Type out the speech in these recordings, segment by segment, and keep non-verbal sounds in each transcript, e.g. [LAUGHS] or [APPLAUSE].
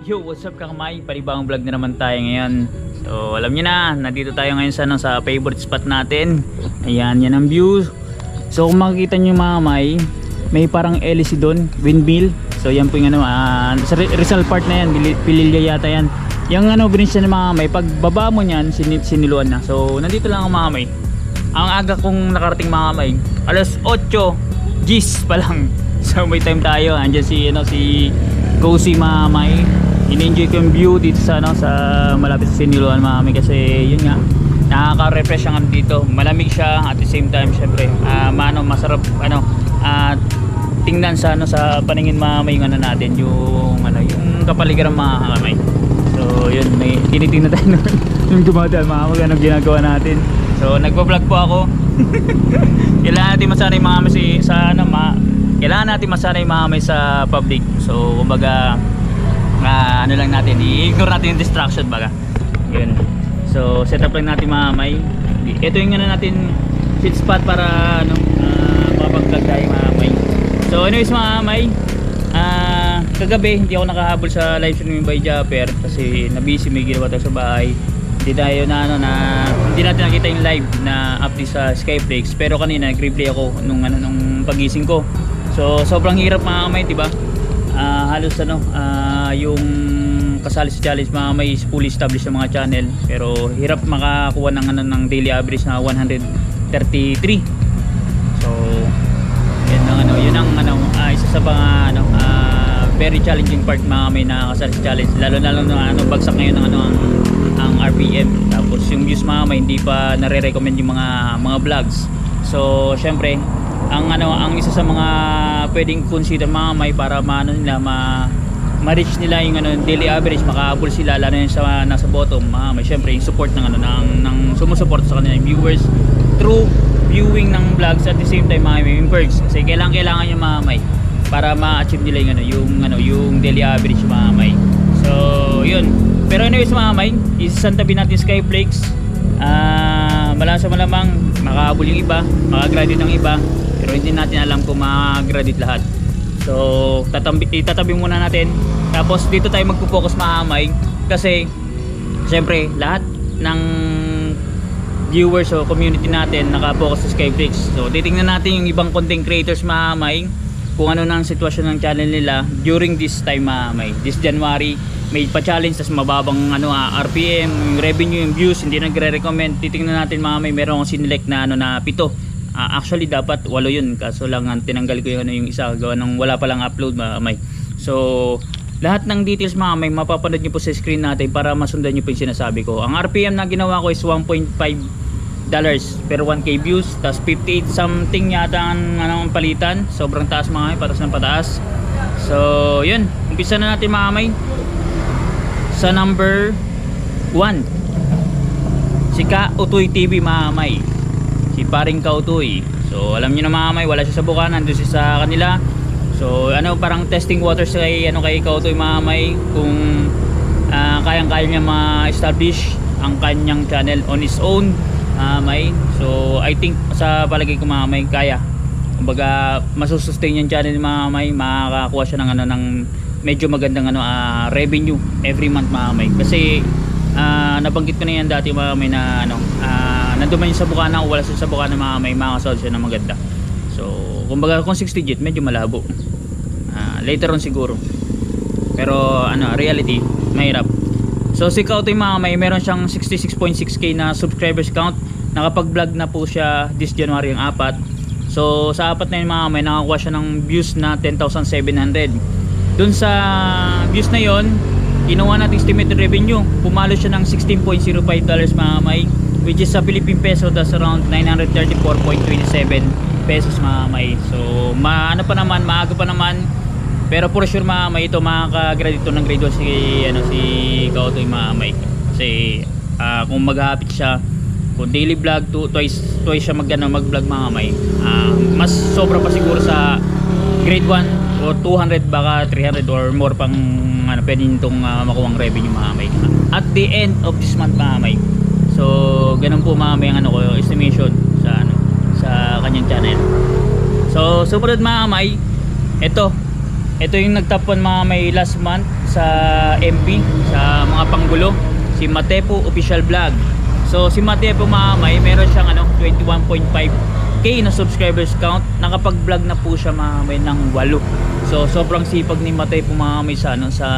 Yo, what's up kakamay? Panibang vlog na naman tayo ngayon. So, alam niyo na, nandito tayo ngayon sa, ano, sa favorite spot natin. Ayan, yan ang view. So, kung makikita niyo mga kamay, may parang LC doon, windmill. So, yan po yung ano, ah, sa Ri- Rizal Park na yan, Pili- Pililya yata yan. Yung ano, binis ng mga kamay, pag baba mo niyan, sin- siniluan na. So, nandito lang ang mga kamay. Ang aga kong nakarating mga kamay, alas 8 G's pa lang. [LAUGHS] So may time tayo. Andiyan si ano si Cozy Mamay. Ini-enjoy ko yung view dito sa ano sa malapit sa Siniluan Mamay kasi yun nga nakaka-refresh ang ano dito. Malamig siya at the same time syempre ah mano masarap ano at tingnan sa ano sa paningin mamay yung ano natin yung ano yung kapaligiran mga kamay. So yun may tinitingnan tayo [LAUGHS] nun yung dumadaan mga kamay anong ginagawa natin. So nagpa-vlog po ako. [LAUGHS] kailangan natin masanay mga kamay sa ano ma kailangan natin masanay mga kamay sa public. So kumbaga ah, ano lang natin i-ignore natin yung distraction baga. Yun. So set up lang natin mga kamay. Ito yung ano natin fit spot para ano uh, makapag-vlog tayo mga kamay. So anyways mga kamay, ah kagabi hindi ako nakahabol sa live streaming by Japper kasi na-busy may ginawa tayo sa bahay. Hindi tayo na ano na hindi natin nakita yung live na update sa Skyflakes pero kanina nag-replay ako nung ano nung pagising ko. So sobrang hirap mga kamay, 'di ba? Ah, halos ano yung kasali sa challenge mga may fully established na mga channel. Pero hirap makakuha ng ano ng daily average na 133. So yun ang ano, yun ang ano, ah, isa sa mga ano, ah, very challenging part mga may nakakasali sa challenge. Lalo na ano bagsak ngayon ng ano ang, ang RPM tapos yung views mga may hindi pa nare-recommend yung mga mga vlogs. So syempre ang ano ang isa sa mga pwedeng consider mga may para maano nila ma ma-reach nila yung ano daily average makaabol sila lalo na yung sa nasa bottom mga may syempre yung support ng ano ng ng sumusuporta sa kanila yung viewers. Through viewing ng vlogs at the same time mga may perks. Kasi kailangan kailangan yung mga may para ma-achieve nila yung ano yung ano yung daily average mga may. So yun. Pero anyways mga may isasantabi natin Skyflakes. Ah malasa malamang makahabol yung iba makagraduate ang iba. Pero hindi natin alam kung makagraduate lahat so tatambi, itatabi muna natin. Tapos dito tayo magpo-focus mga may kasi syempre lahat ng viewers o community natin naka-focus sa Skyflakes so titingnan natin yung ibang content creators mga may kung ano na ang sitwasyon ng channel nila during this time mga may this January may pa-challenge tas mababang ano ah, RPM yung revenue yung views hindi nagre-recommend. Titingnan natin mga may meron akong sinelect na ano na pito Ah, actually dapat walo yun. Kaso lang ang tinanggal ko yung ano yung isa gawa ng wala pa lang upload mga may so lahat ng details mga may mapapanood nyo po sa screen natin para masundan nyo po yung sinasabi ko. Ang RPM na ginawa ko is 1.5 dollars per 1k views. Tas 58 something yata ang ano, palitan. Sobrang taas mga may patas ng pataas. So yun. Umpisa na natin mga may sa number 1 si Ka Utoy TV mga may si Paring Kautoy. So alam niyo na mga may wala siya sa buka nandun siya sa kanila. So ano parang testing waters kay ano kay Kautoy mga may kung ah, kayang-kaya niya ma-establish ang kanyang channel on his own ah, may so I think sa palagay ko mga may kaya. Kumbaga masusustain yung channel ni mga may makakakuha siya ng ano ng medyo magandang ano ah, revenue every month mga may kasi ah, nabanggit ko na yan dati mga may na ano ah, nandun yung sa Bukana o wala sa Bukana mga may makakasahod siya na maganda. So kumbaga kung 6 digit medyo malabo. Ah, later on siguro. Pero ano reality mahirap. So si Kautoy mga may meron siyang 66.6k na subscribers count. Nakapag vlog na po siya this January ang apat. So sa apat na yun mga may nakakuha siya ng views na 10,700 dun sa views na yon kinuha natin estimated revenue pumalo siya ng 16.05 dollars mga which is sa Philippine peso that's around 934.27 pesos mga may so ma ano pa naman maaga pa naman. Pero for sure mga may ito makaka-grade ito ng grade 1 si ano si Kautoy mga may kasi ah, kung maghapit siya kung daily vlog to, twice twice siya mag ano, mag-vlog mga may ah, mas sobra pa siguro sa grade 1 o 200 baka 300 or more pang ano pwede nitong uh, makuwang revenue mga may at the end of this month mga may so ganun po mga may ano ko estimation sa ano sa kanyang channel so sumunod mga may ito ito yung nagtop 1 mga may last month sa MP, sa mga panggulo. Si Matepo Official Vlog. So si Matepo mga may meron siyang ano, 21.5k na subscribers count. Nakapag-vlog na po siya mga may ng 8. So sobrang sipag ni Matepo mga may sa, ano, sa,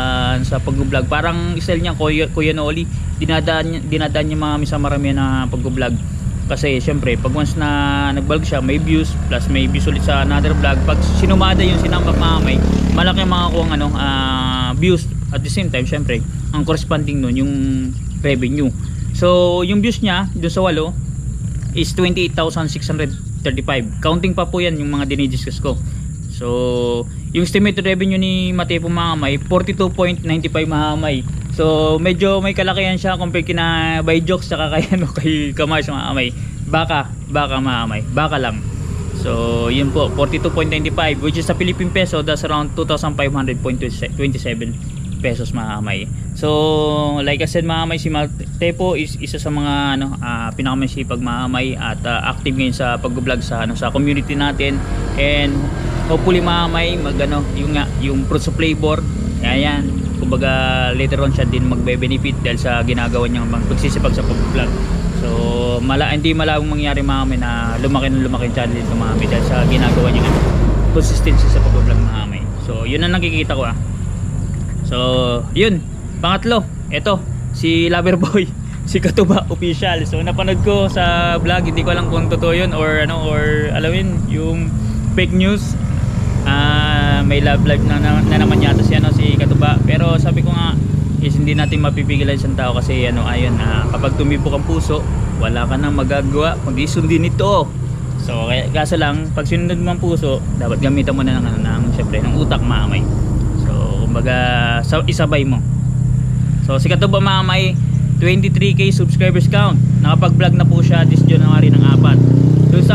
sa pag-vlog. Parang style niya, Kuya, Kuya Noli. Dinadaan, dinadaan niya mga sa marami na pag-vlog. Kasi syempre pag once na nag-vlog siya may views plus may views ulit sa another vlog. Pag sinumada yung sinambak mamay malaki makakuha ang ano ah, views. At the same time syempre ang corresponding nun yung revenue. So yung views niya doon sa walo is 28,635 counting pa po yan yung mga dinidiscuss ko so yung estimated revenue ni Matepo Mahamay 42.95 Mahamay so medyo may kalakihan siya compare kina by jokes saka kay [LAUGHS] ano kay Kamars Mahamay baka baka Mahamay baka lang. So yun po 42.95 which is sa Philippine peso that's around 2,527 pesos Mahamay so like I said Mahamay si Matepo is isa sa mga ano uh, pinakamasipag Mahamay at ah, active ngayon sa pag-vlog sa ano sa community natin. And hopefully Mahamay mag ano yung nga yung fruits of flavor ayan kumbaga later on siya din magbe-benefit dahil sa ginagawa niyang mga pagsisipag sa pag-vlog so mala hindi malawang mangyari Mahamay na lumaki ng lumaki yung channel dito Mahamay dahil sa ginagawa niyang ano, consistency sa pag-vlog Mahamay so yun ang nakikita ko ah So, yun. Pangatlo, ito, si Loverboy, [LAUGHS] si Katuba official. So, napanood ko sa vlog, hindi ko alam kung totoo yun or ano or alam mo yun, yung fake news. May love life na, na, na naman yata si ano si Katuba. Pero sabi ko nga is hindi natin mapipigilan isang tao kasi ano ayun na kapag tumibok ang puso, wala ka nang magagawa kundi sundin ito. So, kaya kaso lang, pag sinunod mo ang puso, dapat gamitan mo na ng, ano, ng, syempre, ng utak maamay. So, kumbaga, sa, isabay mo. So, si Katuba Mamay, 23k subscribers count. Nakapag-vlog na po siya this January ng apat.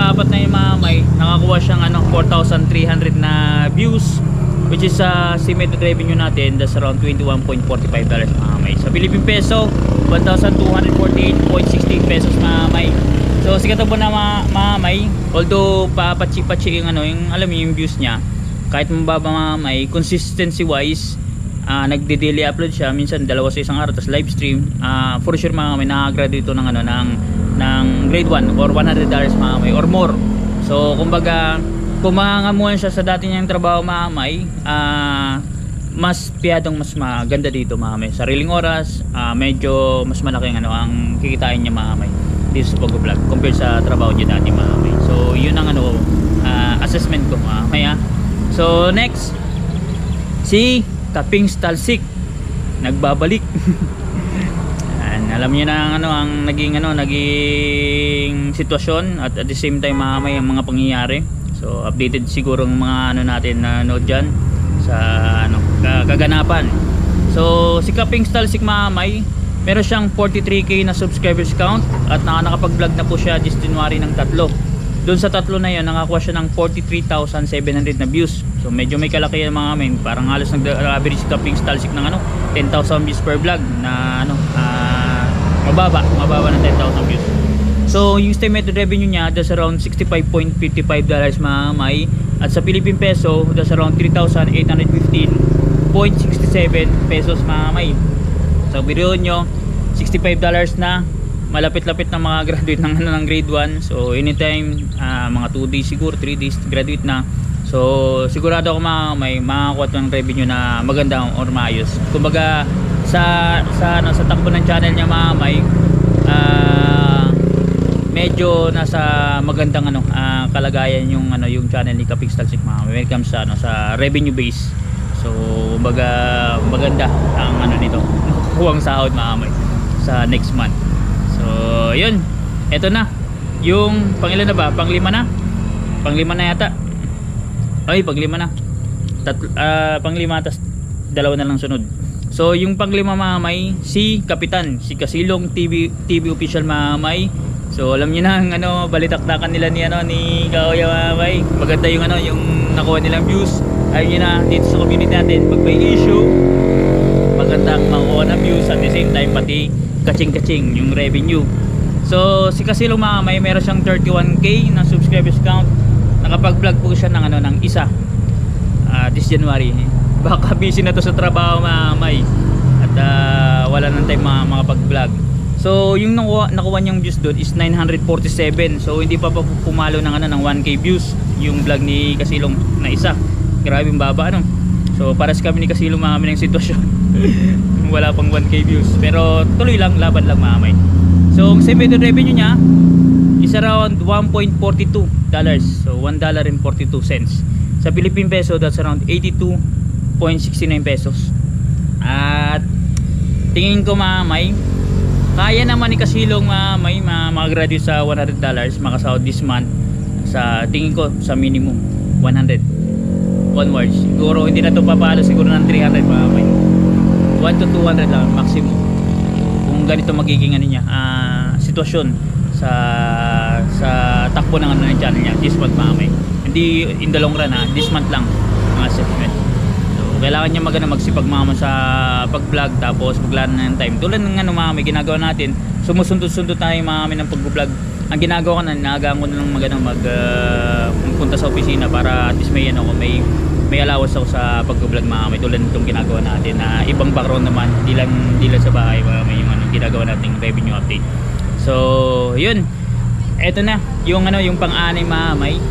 Apat na yung Mamay, nakakuha siyang ano, 4,300 na views which is sa estimated revenue natin that's around 21.45 dollars Mamay. Sa Philippine peso, 1,248.16 pesos Mamay. So si Katubo na ma mamay, although papachi-pachi yung ano, yung alam yung views niya, kahit mababa mamay, consistency wise, ah nagde-daily upload siya, minsan dalawa sa isang araw, tapos live stream, ah for sure mga may nakagraduate ito ng ano ng ng grade 1 or 100 dollars mga may or more. So kumbaga, kung siya sa dati niyang trabaho mamay, ah mas piyadong mas maganda dito mamay. Sariling oras, ah, medyo mas malaking ano ang kikitain niya mamay dito sa pag-vlog compared sa trabaho niya dati mamay. So yun ang ano ah, assessment ko mamay ah. So next si Kaping Stalsik nagbabalik. [LAUGHS] Alam niyo na ang ano ang naging ano naging sitwasyon at at the same time mamay ang mga pangyayari. So updated siguro ang mga ano natin na note diyan sa ano ka- kaganapan. So si Kaping Stalsik mamay meron siyang 43k na subscribers count at naka nakapag-vlog na po siya this January ng tatlo. Doon sa tatlo na 'yon nakakuha siya ng 43,700 na views. So medyo may kalakihan mga amin. Parang halos nag-average si Kaping Stalsik ng ano 10,000 views per vlog na ano ah, mababa, mababa ng 10,000 views. So yung estimated revenue niya that's around 65.55 dollars mga may at sa Philippine peso that's around 3,815.67 pesos mga may. So video nyo 65 dollars na malapit-lapit na mga [LAUGHS] graduate ng ano ng grade 1 so anytime ah, mga 2 days siguro 3 days graduate na so sigurado ako mga may makakuha ng revenue na maganda or maayos kumbaga sa sa ano, sa takbo ng channel niya mga may ah, medyo nasa magandang ano ah, kalagayan yung ano yung channel ni Kapix Talsik it comes sa ano sa revenue base so kumbaga maganda ang ano nito makukuha ang sahod mga may sa next month So, yun. Ito na. Yung pangilan na ba? Panglima na? Panglima na yata. Ay, panglima na. Tatlo, ah, panglima tas dalawa na lang sunod. So, yung panglima mamay, si Kapitan, si Kasilong TV TV official mamay. So, alam niyo na ang ano, balitaktakan nila ni ano ni Kaoya mamay. Maganda yung ano, yung nakuha nilang views. Ayun yun na dito sa community natin pag may issue, maganda ang makuha na views at the same time pati kaching-kaching yung revenue. So si Kasilo mga may meron siyang 31k na subscribers count. Nakapag-vlog po siya ng ano ng isa. ah, this January. Baka busy na to sa trabaho mamay at ah, wala nang time mga makapag-vlog. So yung nakuha, nakuha niyang views doon is 947 so hindi pa pa pumalo ng, ano, ng 1k views yung vlog ni Kasilong na isa. Grabe yung baba ano? So paras kami ni Kasilong mga ng sitwasyon. [LAUGHS] Wala pang 1k views. Pero tuloy lang laban lang mamay so ang estimated revenue niya is around 1.42 dollars. So 1 dollar and 42 cents. Sa Philippine peso that's around 82.69 pesos. At tingin ko mamay kaya naman ni Kasilong mamay ma mag-graduate sa 100 dollars makasahod this month sa tingin ko sa minimum 100 onwards. Siguro hindi na to papalo siguro ng 300 mamay. 1 to 200 lang maximum. Kung ganito magiging ano niya ah, sitwasyon sa sa takbo ng ano ng channel niya this month mamay. Hindi in the long run ha this month lang mga assessment so kailangan niya magana magsipag mama sa pag vlog tapos maglaan na ng time. Tulad ng ano mamay ginagawa natin sumusundot-sundot tayo mamay ng pag vlog ang ginagawa ko na naagaan ko na lang magana mag ah, magpunta sa opisina para at least may ano may may allowance ako sa pag-vlog mga may tulad nitong ginagawa natin na ibang background naman. Hindi lang, hindi lang sa bahay mga may yung ano, ginagawa nating revenue update. So yun. Eto na yung ano yung pang-anay mga may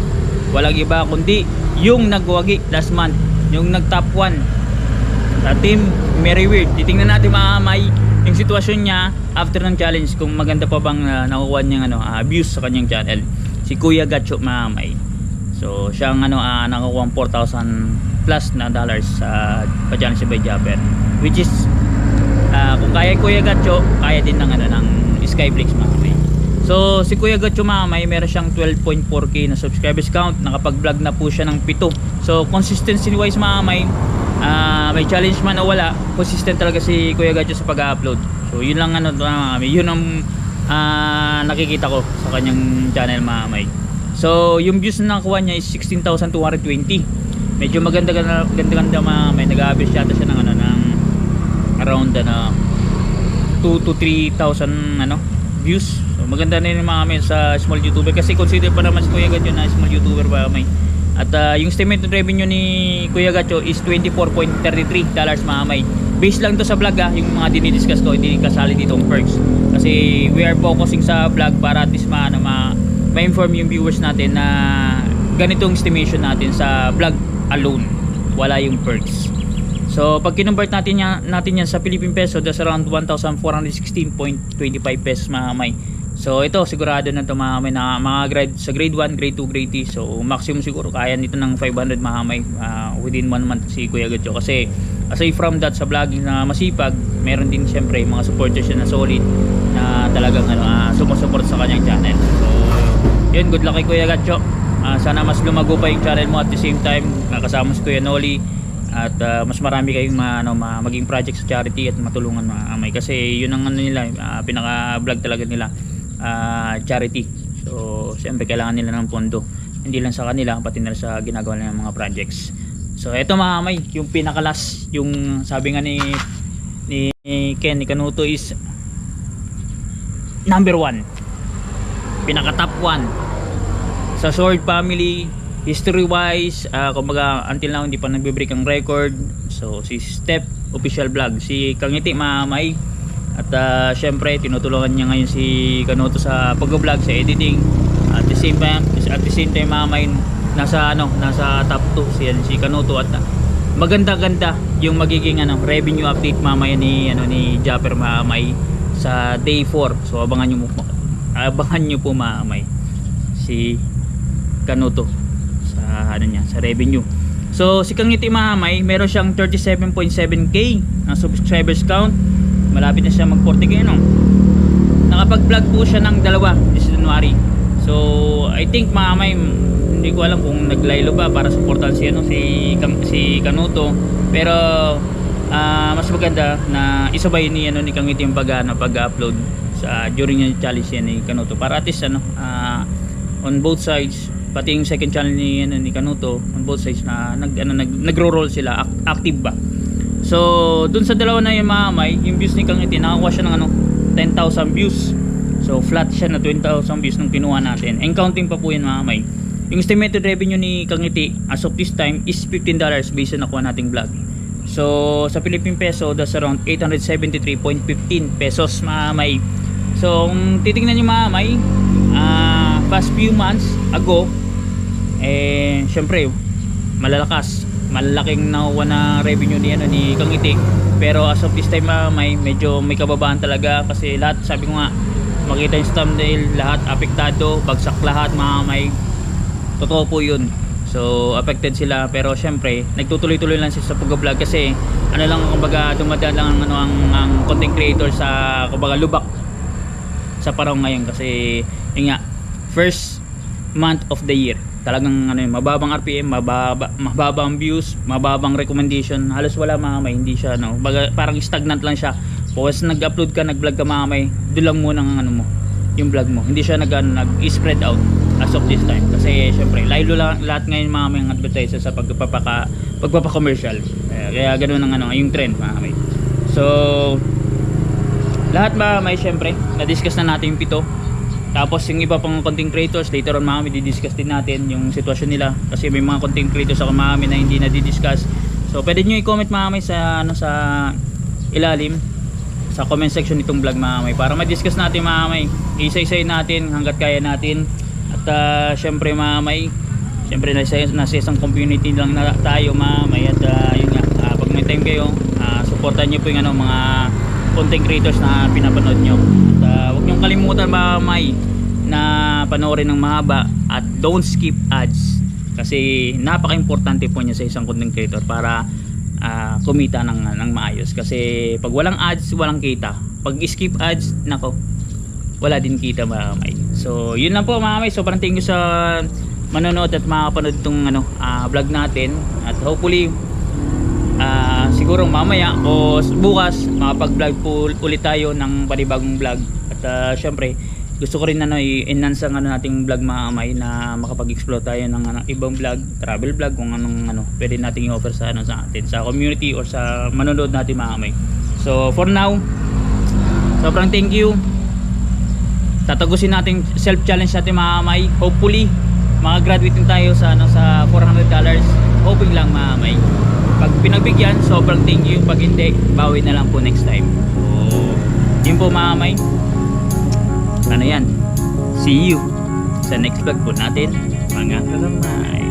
walang iba kundi yung nagwagi last month yung nag top 1 sa team Mary Weird titingnan natin mga may yung sitwasyon niya after ng challenge kung maganda pa bang uh, nakukuha niyang ano, ah, views sa kanyang channel si Kuya Gacho mga may So, siyang ano, uh, nakakuha 4,000 plus na dollars sa uh, pa-challenge by Japper. Which is, ah, kung kaya Kuya Gacho, kaya din ng, ano, ng Skyflix mga may. So, si Kuya Gacho mga may, meron siyang 12.4k na subscribers count. Nakapag-vlog na po siya ng pito. So, consistency wise mga may, ah, may challenge man o wala, consistent talaga si Kuya Gacho sa pag-upload. So, yun lang ano, mga may, yun ang ah, nakikita ko sa kanyang channel mga may. So, yung views na nakuha niya is 16,220. Medyo maganda ganda ganda, ganda mga may nag-average yata siya ng ano ng around ano 2 to 3,000 ano views. So, maganda na yung mga may sa small YouTuber kasi consider pa naman si Kuya Gacho na small YouTuber ba may. At ah, yung estimated revenue ni Kuya Gacho is 24.33 dollars mga may. Based lang to sa vlog ah, yung mga dinidiscuss ko, hindi kasali dito ang perks. Kasi we are focusing sa vlog para at least ma, ano, ma, ma-inform yung viewers natin na ganitong estimation natin sa vlog alone wala yung perks so pag kinonvert natin natin yan sa Philippine Peso that's around 1,416.25 pesos mga may so ito sigurado na ito mga may na mga grade sa grade 1, grade 2, grade 3 so maximum siguro kaya nito ng 500 mga may uh, within 1 month si Kuya Gacho kasi aside from that sa vlogging na masipag meron din siyempre mga supporters siya na solid na talagang ano, uh, sumusupport sa kanyang channel. So yun good luck kay Kuya Gacho Ah, sana mas lumago pa yung channel mo at the same time nakasama si Kuya Noli at ah, mas marami kayong ma, ano, ma, maging project sa charity at matulungan mga amay kasi yun ang ano nila ah, pinaka vlog talaga nila ah, charity. So siyempre kailangan nila ng pondo. Hindi lang sa kanila pati na sa ginagawa nilang mga projects. So eto mga amay yung pinakalas yung sabi nga ni ni Ken ni Kanuto is number one. Pinaka top one. Sa Sword family history wise uh, kumbaga until now hindi pa nagbe-break ang record. So si Step official vlog. Si Kangiti Mamay at uh, syempre tinutulungan niya ngayon si Kanoto sa pag-vlog sa editing. At the same time at the same time Mamay nasa ano nasa top 2 si, si Kanoto. At uh, maganda-ganda yung magiging ano revenue update mamaya ni ano ni Japper Mamay sa day 4 so abangan niyo po abangan niyo po Mamay si Kanuto sa ano niya sa revenue. So si Kangiti Mahamay meron siyang 37.7k na subscribers count malapit na siya mag 40k no? Nakapag vlog po siya ng dalawa this January. So I think Mahamay hindi ko alam kung naglaylo ba para supportan si ano si si Kanuto pero ah, mas maganda na isabay ni ano ni Kangiti yung pag ano, pag-upload sa during yung challenge yan ni Kanuto para at least ano ah, on both sides pati yung second channel ni ano, ni Kanuto on both sides na nag ano nag nagro-roll sila ac- active ba so dun sa dalawa na yung mamay yung views ni Kangiti nakakuha siya ng ano 10,000 views. So flat siya na 20,000 views nung kinuha natin. And counting pa po yun mamay yung estimated revenue ni Kangiti as of this time is $15 based sa nakuha nating vlog. So sa Philippine peso, that's around 873.15 pesos mga may. So kung titingnan nyo mga may, ah, past few months ago, eh syempre malalakas malalaking nakuha na revenue ni ano ni Kang Itik pero as of this time ah, may medyo may kababaan talaga kasi lahat sabi ko nga makita yung thumbnail lahat apektado bagsak lahat mga may totoo po yun. So affected sila. Pero syempre nagtutuloy-tuloy lang sila sa pag-vlog kasi ano lang kumbaga dumadaan lang ang, ano, ang, ang content creator sa kumbaga lubak sa panahon ngayon. Kasi yun nga first month of the year talagang ano yun, mababang RPM mababa, mababang views mababang recommendation. Halos wala mga may hindi siya no baga, parang stagnant lang siya. Once nag-upload ka nag-vlog ka mga may doon lang muna ang ano mo yung vlog mo. Hindi siya nag, ano, nag-spread out as of this time. Kasi syempre lalo lang lahat ngayon mga may advertiser sa pagpapaka pagpapa-commercial kaya, kaya ganun ang ano yung trend mga may so lahat ba may syempre. Na-discuss na natin yung pito tapos yung iba pang content creators later on mga di-discuss din natin yung sitwasyon nila. Kasi may mga content creators ako mga na hindi na di-discuss. So pwede nyo i-comment mga may sa ano sa ilalim sa comment section nitong vlog mga may para ma-discuss natin mga may isa-isay natin hanggat kaya natin. At uh, syempre mga may syempre nasa, nasa isang community lang na tayo mga may at uh, yun nga ah, pag may time kayo uh, supportan nyo po yung ano, mga content creators na pinapanood nyo. At uh, huwag nyong kalimutan mga may na panoorin ng mahaba at don't skip ads? Kasi napaka-importante po niya sa isang content creator para ah, kumita ng, ng maayos. Kasi pag walang ads walang kita. Pag skip ads nako wala din kita mga may. So yun lang po mga may. Sobrang thank you sa manonood at makapanood itong ano, ah, vlog natin. At hopefully ah, siguro mamaya o bukas makapag-vlog po ulit tayo ng panibagong vlog at ah, syempre gusto ko rin ano, i-enhance ang ano, nating vlog mga amay na makapag-explore tayo ng ano, ibang vlog, travel vlog kung anong ano, pwede nating i-offer sa ano sa atin sa community or sa manonood natin mga amay so for now sobrang thank you. Tatagusin natin self challenge natin mga amay hopefully makagraduate din tayo sa ano sa 400 dollars. Hoping lang mga amay pag pinagbigyan sobrang thank you. Pag hindi bawi na lang po next time. So yun po mga amay ano yan? See you. Sa next vlog po natin mga kalamay